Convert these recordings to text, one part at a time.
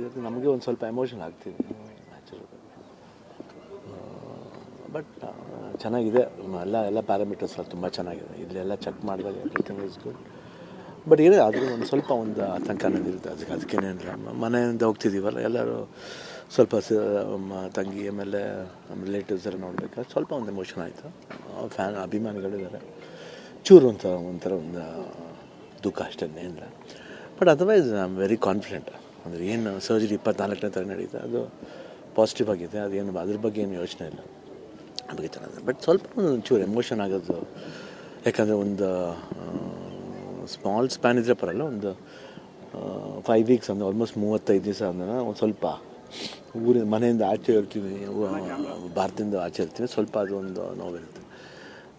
ಇರುತ್ತೆ ನಮಗೆ ಒಂದು ಸ್ವಲ್ಪ ಎಮೋಷನ್ ನ್ಯಾಚುರಲ್ ಬಟ್ ಚೆನ್ನಾಗಿದೆ. ಎಲ್ಲ ಎಲ್ಲ ಪ್ಯಾರಾಮೀಟರ್ಸ್ ತುಂಬ ಚೆನ್ನಾಗಿದೆ. ಇಲ್ಲೆಲ್ಲ ಚೆಕ್ ಮಾಡಿದಾಗ ಎವ್ರಿಥಿಂಗ್ ಇಸ್ ಗುಡ್ ಬಟ್ ಇರೋ ಆದರೂ ಒಂದು ಸ್ವಲ್ಪ ಒಂದು ಆತಂಕ ಅನ್ನೋದಿರುತ್ತೆ ಅದಕ್ಕೆ ಅದಕ್ಕೇನೇನಿಲ್ಲ ಮನೆಯಿಂದ ಹೋಗ್ತಿದ್ದೀವಲ್ಲ ಎಲ್ಲರೂ ಸ್ವಲ್ಪ ತಂಗಿ ಆಮೇಲೆ ನಮ್ಮ ರಿಲೇಟಿವ್ಸ್ ಎಲ್ಲ ನೋಡಬೇಕಾದ್ರೆ ಸ್ವಲ್ಪ ಒಂದು ಎಮೋಷನ್ ಆಯಿತು. ಫ್ಯಾನ್ ಅಭಿಮಾನಿಗಳಿದ್ದಾರೆ ಚೂರು ಅಂತ ಒಂಥರ ಒಂದು ದುಃಖ ಅಷ್ಟೇ ಏನಿಲ್ಲ. But otherwise I am very confident ಅಂದರೆ ಏನು ಸರ್ಜರಿ ಇಪ್ಪತ್ನಾಲ್ಕನೇ ಥರ ನಡೀತಾ, ಅದು ಪಾಸಿಟಿವ್ ಆಗಿದೆ ಅದೇನು ಅದ್ರ ಬಗ್ಗೆ ಏನು ಯೋಚನೆ ಇಲ್ಲ. ಬಗ್ಗೆ ಚೆನ್ನಾಗಿದೆ ಬಟ್ ಸ್ವಲ್ಪ ಒಂಚೂರು ಚೂರು ಎಮೋಷನ್ ಆಗೋದು, ಯಾಕಂದರೆ ಒಂದು ಸ್ಮಾಲ್ ಸ್ಪ್ಯಾನ್ ಇದ್ದರೆ ಪರಲ್ಲ ಒಂದು ಫೈವ್ ವೀಕ್ಸ್ ಅಂದರೆ ಆಲ್ಮೋಸ್ಟ್ ಮೂವತ್ತೈದು ದಿವಸ ಅಂದ್ರೆ ಒಂದು ಸ್ವಲ್ಪ ಊರಿನ ಮನೆಯಿಂದ ಆಚೆ ಇರ್ತೀವಿ ಭಾರತದಿಂದ ಆಚೆ ಇರ್ತೀವಿ, ಸ್ವಲ್ಪ ಅದು ಒಂದು ನೋವಿರುತ್ತೆ.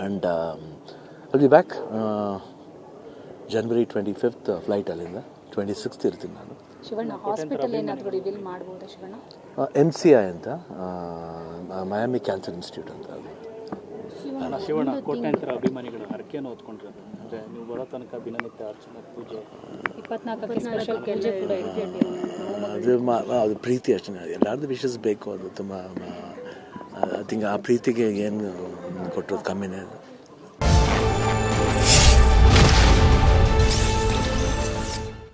And I'll be back January twenty fifth flight ಅಲ್ಲಿಂದ. ಟ್ವೆಂಟಿ ಸಿಕ್ಸ್ತ್ ಇರ್ತೀನಿ ನಾನು. ಎಂ ಸಿ ಐ ಅಂತ ಮಯಾಮಿ ಕ್ಯಾನ್ಸರ್ ಇನ್ಸ್ಟಿಟ್ಯೂಟ್ ಅಂತ ಅದು. ಅಣ್ಣ ಶಿವಣ್ಣ ಕೋಟ್ಯಾಂತರ ಅಭಿಮಾನಿಗಳ ಹರಕೆಯನ್ನು ಹೊತ್ಕೊಂಡಿರೋದು ಅಂದರೆ ನೀವು ಬರೋ ತನಕ ದಿನನಿತ್ಯ ಅರ್ಚನೆ ಪೂಜೆ. ಅದು ಮಾ ಅದು ಪ್ರೀತಿ ಅರ್ಚನೆ ಎಲ್ಲರದ್ದು ವಿಶಸ್ ಬೇಕು ಅದು ತುಂಬ ಐ ಥಿಂಕ್ ಆ ಪ್ರೀತಿಗೆ ಏನು could come in